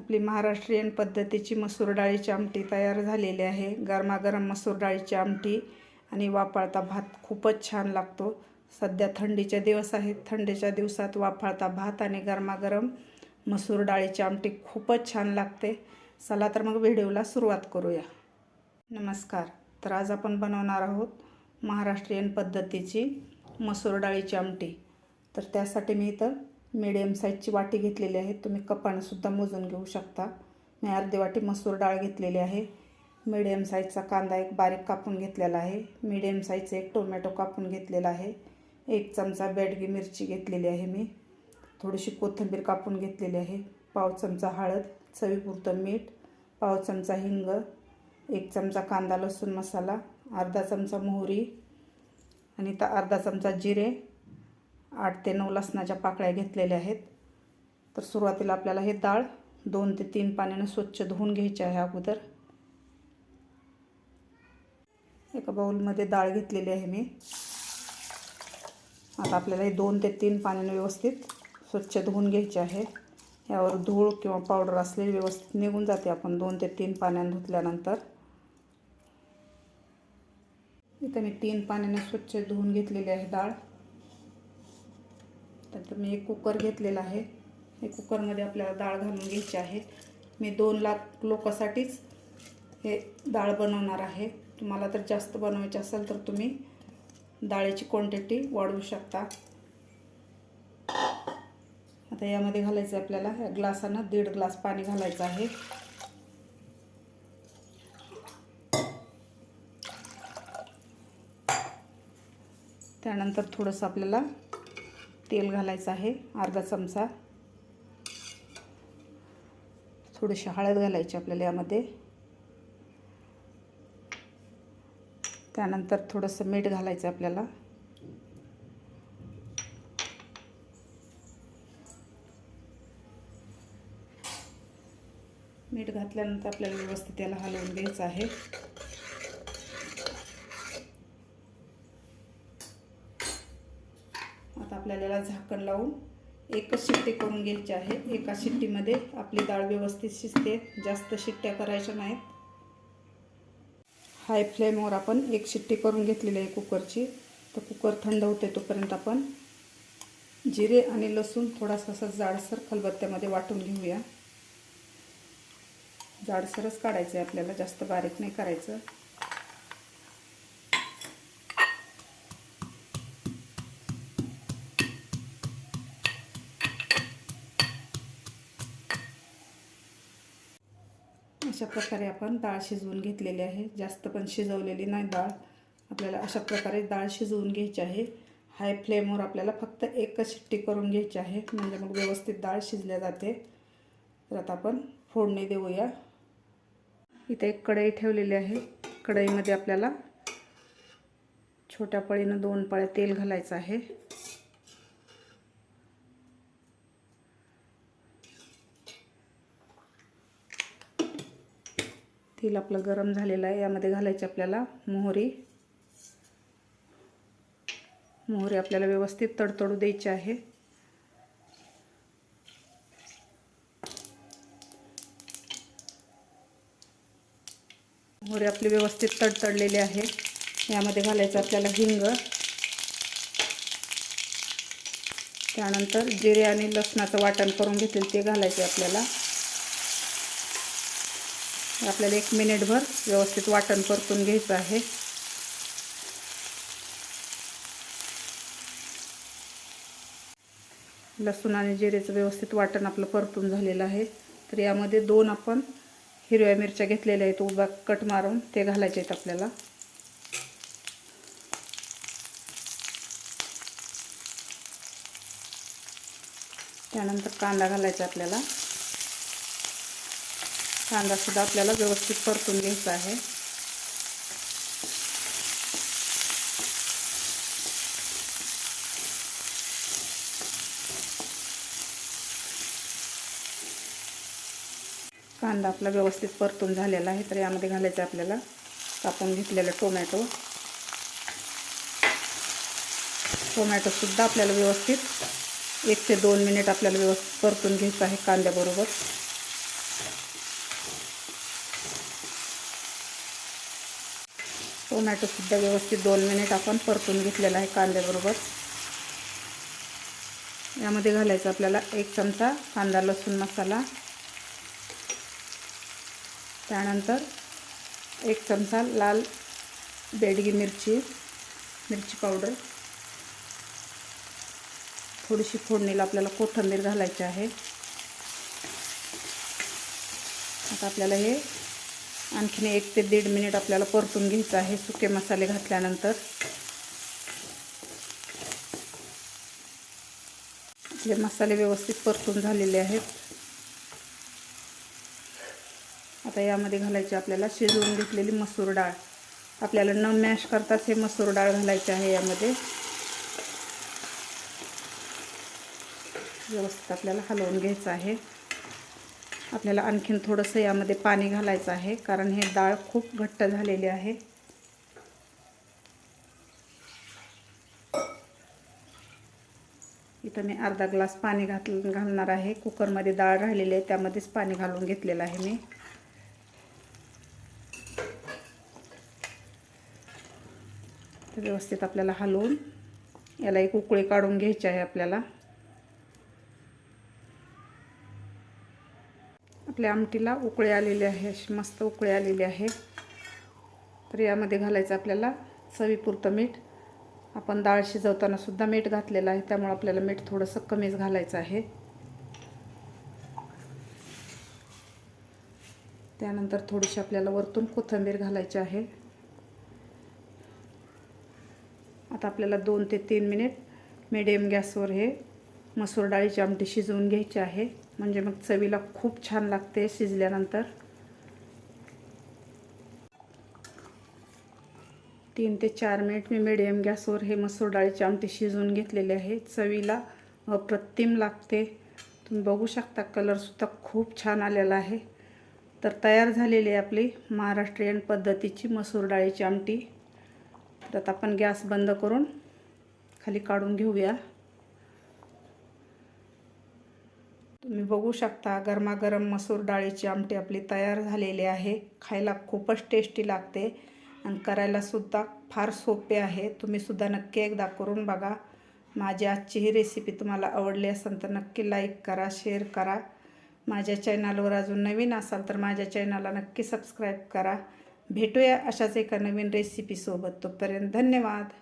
आपली महाराष्ट्रीयन पद्धतीची मसूर डाळीची आमटी तयार झालेली आहे. गरमागरम मसूर डाळीची आमटी आणि वाफाळता भात खूपच छान लागतो. सध्या थंडीचे दिवस आहेत. थंडीच्या दिवसात वाफाळता भात आणि गरमागरम मसूर डाळीची आमटी खूपच छान लागते. चला तर मग व्हिडिओला सुरुवात करूया. नमस्कार. तर आज आपण बनवणार आहोत महाराष्ट्रीयन पद्धतीची मसूर डाळीची आमटी. तर त्यासाठी मी इथं मिडियम साईजची वाटी घेतलेली आहे. तुम्ही कपानंसुद्धा मोजून घेऊ शकता. मी अर्धी वाटी मसूर डाळ घेतलेली आहे. मिडियम साईजचा कांदा एक बारीक कापून घेतलेला आहे. मिडियम साईजचं एक टोमॅटो कापून घेतलेला आहे. एक चमचा बेडगी मिरची घेतलेली आहे मी. थोडीशी कोथिंबीर कापून घेतलेली आहे. पाव चमचा हळद चवीपुरतं मीठ पाव चमचा हिंग एक चमचा कांदा लसूण मसाला अर्धा चमचा मोहरी आणि तर अर्धा चमचा जिरे आठ ते नऊ लसणाच्या पाकळ्या घेतलेल्या आहेत. तर सुरुवातीला आपल्याला हे डाळ दोन ते तीन पाण्यानं स्वच्छ धुवून घ्यायचे आहे अगोदर. एका बाऊलमध्ये डाळ घेतलेली आहे मी. आता आपल्याला हे दोन ते तीन पाण्यानं व्यवस्थित स्वच्छ धुवून घ्यायचे आहे. यावर धूळ किंवा पावडर असलेली व्यवस्थित निघून जाते आपण दोन ते तीन पाण्यानं धुतल्यानंतर. इथं मी तीन पाण्याने स्वच्छ धुवून घेतलेली आहे डाळ. त्यानंतर मी एक कुकर घेतलेला आहे. हे कुकरमध्ये आपल्याला डाळ घालून घ्यायची आहे. मी दोन लाख लोकांसाठीच हे डाळ बनवणार आहे. तुम्हाला तर जास्त बनवायची असेल तर तुम्ही डाळीची क्वांटिटी वाढवू शकता. आता यामध्ये घालायचं आहे आपल्याला. या ग्लासानं दीड ग्लास पाणी घालायचं आहे. त्यानंतर थोडंसं आपल्याला तेल घालायचं आहे अर्धा चमचा. थोडीशी हळद घालायची आपल्याला यामध्ये. त्यानंतर थोडंसं मीठ घालायचं आपल्याला. मीठ घातल्यानंतर आपल्याला व्यवस्थित याला हलवून घ्यायचं आहे आता आपल्याला झाकण लावून एकच शिट्टी करून घ्यायची आहे. एका शिट्टीमध्ये आपली डाळ व्यवस्थित शिजते. जास्त शिट्ट्या करायच्या नाहीत. हाय फ्लेमवर आपण एक शिट्टी करून घेतलेली आहे कुकरची. तर कुकर थंड होते तोपर्यंत आपण जिरे आणि लसूण थोडासा असा जाडसर खलबत्त्यामध्ये वाटून घेऊया. जाडसरच काढायचं आहे आपल्याला. जास्त बारीक नाही करायचं. अशा प्रकारे आपण डाळ शिजवून घेतलेली आहे. जास्त पण शिजवलेली नाही डाळ. आपल्याला अशा प्रकारे डाळ शिजवून घ्यायची आहे. हाय फ्लेमवर आपल्याला फक्त एकच शिट्टी करून घ्यायची आहे. म्हणजे मग व्यवस्थित डाळ शिजल्या जाते. तर आता आपण फोडणी देऊया. इथे एक कढई ठेवलेली आहे. कढईमध्ये आपल्याला छोट्या पळीनं दोन पळ्या तेल घालायचं आहे. तेल आपलं गरम झालेलं आहे. यामध्ये घालायची आपल्याला मोहरी. मोहरी आपल्याला व्यवस्थित तडतडू द्यायची आहे. मोहरी आपली व्यवस्थित तडतडलेली आहे. यामध्ये घालायचं आपल्याला हिंग. त्यानंतर जिरे आणि लसणाचं वाटण करून घेतलेलं ते घालायचे आपल्याला. आपल्याला एक मिनिटभर व्यवस्थित वाटण परतून घ्यायचं आहे. लसूण आणि जिरेचं व्यवस्थित वाटण आपलं परतून झालेलं आहे. तर यामध्ये दोन आपण हिरव्या मिरच्या घेतलेल्या आहेत उभा कट मारून ते घालायचे आहेत आपल्याला. त्यानंतर कांदा घालायचा आपल्याला. कांदासुद्धा आपल्याला व्यवस्थित परतून घ्यायचा आहे. कांदा आपला व्यवस्थित परतून झालेला आहे तर यामध्ये घालायचं आपल्याला कापून घेतलेलं टोमॅटो. टोमॅटोसुद्धा आपल्याला व्यवस्थित एक ते दोन मिनिट आपल्याला व्यवस्थित परतून घ्यायचं आहे कांद्याबरोबर. टोमॅटोसुद्धा व्यवस्थित दोन मिनिट आपण परतून घेतलेला आहे कांद्याबरोबर. यामध्ये घालायचं आपल्याला एक चमचा कांदा लसूण मसाला. त्यानंतर एक चमचा लाल बेडगी मिरची मिरची पावडर. थोडीशी फोडणीला आपल्याला कोथंबीर घालायची आहे. आता आपल्याला हे आणखीन एक ते दीड मिनिट आपल्याला परतून घ्यायचं आहे सुके मसाले घातल्यानंतर. आपले मसाले व्यवस्थित परतून झालेले आहेत. आता यामध्ये घालायची आपल्याला शिजवून घेतलेली मसूर डाळ. आपल्याला न मॅश करताच हे मसूर डाळ घालायची आहे यामध्ये. व्यवस्थित आपल्याला हलवून घ्यायचं आहे. आपल्याला आणखीन थोडंसं यामध्ये पाणी घालायचं आहे कारण हे डाळ खूप घट्ट झालेली आहे. इथं मी अर्धा ग्लास पाणी घात घालणार आहे. कुकरमध्ये डाळ राहिलेली आहे त्यामध्येच पाणी घालून घेतलेलं आहे मी. व्यवस्थित आपल्याला हलवून याला एक उकळी काढून घ्यायची आहे आपल्याला. आपल्या आमटीला उकळे आलेले आहे अशी मस्त उकळे आलेली आहे. तर यामध्ये घालायचं आपल्याला चवीपुरतं मीठ. आपण डाळ शिजवताना सुद्धा मीठ घातलेलं आहे त्यामुळे आपल्याला मीठ थोडंसं कमीच घालायचं आहे. त्यानंतर थोडीशी आपल्याला वरतून कोथिंबीर घालायची आहे. आता आपल्याला दोन ते तीन मिनिट मिडियम गॅसवर हे मसूर डाळीची आमटी शिजवून घ्यायची आहे. म्हणजे मग चवीला खूप छान लागते शिजल्यानंतर. तीन ते चार मिनिट मी मिडियम गॅसवर हे मसूर डाळीची आमटी शिजवून घेतलेली आहे. चवीला अप्रतिम लागते. तुम्ही बघू शकता कलरसुद्धा खूप छान आलेला आहे. तर तयार झालेली आहे आपली महाराष्ट्रीयन पद्धतीची मसूर डाळीची आमटी. तर आता आपण गॅस बंद करून खाली काढून घेऊया. तुम्ही बघू शकता गरमागरम मसूर डाळीची आमटी आपली तयार झालेली आहे. खायला खूपच टेस्टी लागते आणि करायलासुद्धा फार सोपे आहे. तुम्हीसुद्धा नक्की एकदा करून बघा. माझी आजची ही रेसिपी तुम्हाला आवडली असेल तर नक्की लाईक करा शेअर करा. माझ्या चॅनलवर अजून नवीन असाल तर माझ्या चॅनलला नक्की सबस्क्राईब करा. भेटूया अशाच एका नवीन रेसिपीसोबत तोपर्यंत धन्यवाद.